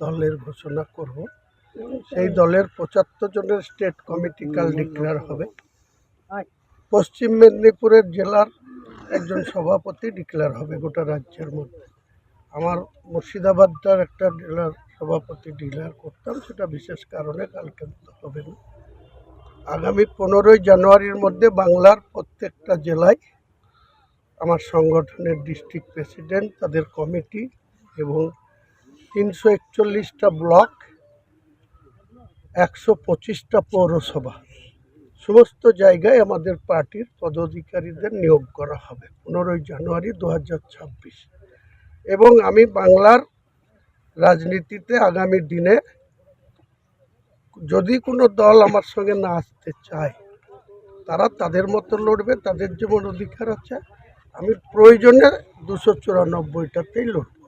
দলের ঘোষণা করব। সেই দলের পঁচাত্তর জনের স্টেট কমিটি কাল ডিক্লেয়ার হবে। পশ্চিম মেদিনীপুরের জেলার একজন সভাপতি ডিক্লেয়ার হবে গোটা রাজ্যের মধ্যে। আমার মুর্শিদাবাদটার একটা জেলার সভাপতি ডিক্লেয়ার করতাম, সেটা বিশেষ কারণে কালকে হবে না। আগামী পনেরোই জানুয়ারির মধ্যে বাংলার প্রত্যেকটা জেলায় আমার সংগঠনের ডিস্ট্রিক্ট প্রেসিডেন্ট তাদের কমিটি এবং তিনশো একচল্লিশটা ব্লক, একশো পঁচিশটা পৌরসভা। সমস্ত জায়গায় আমাদের পার্টির পদাধিকারীদের নিয়োগ করা হবে পনেরোই জানুয়ারি দু হাজার ছাব্বিশ। এবং আমি বাংলার রাজনীতিতে আগামী দিনে যদি কোনো দল আমার সঙ্গে না আসতে চায়, তারা তাদের মতো লড়বে, তাদের যেমন অধিকার আছে। আমি প্রয়োজনে দুশো চুরানব্বইটাতেই লড়ব।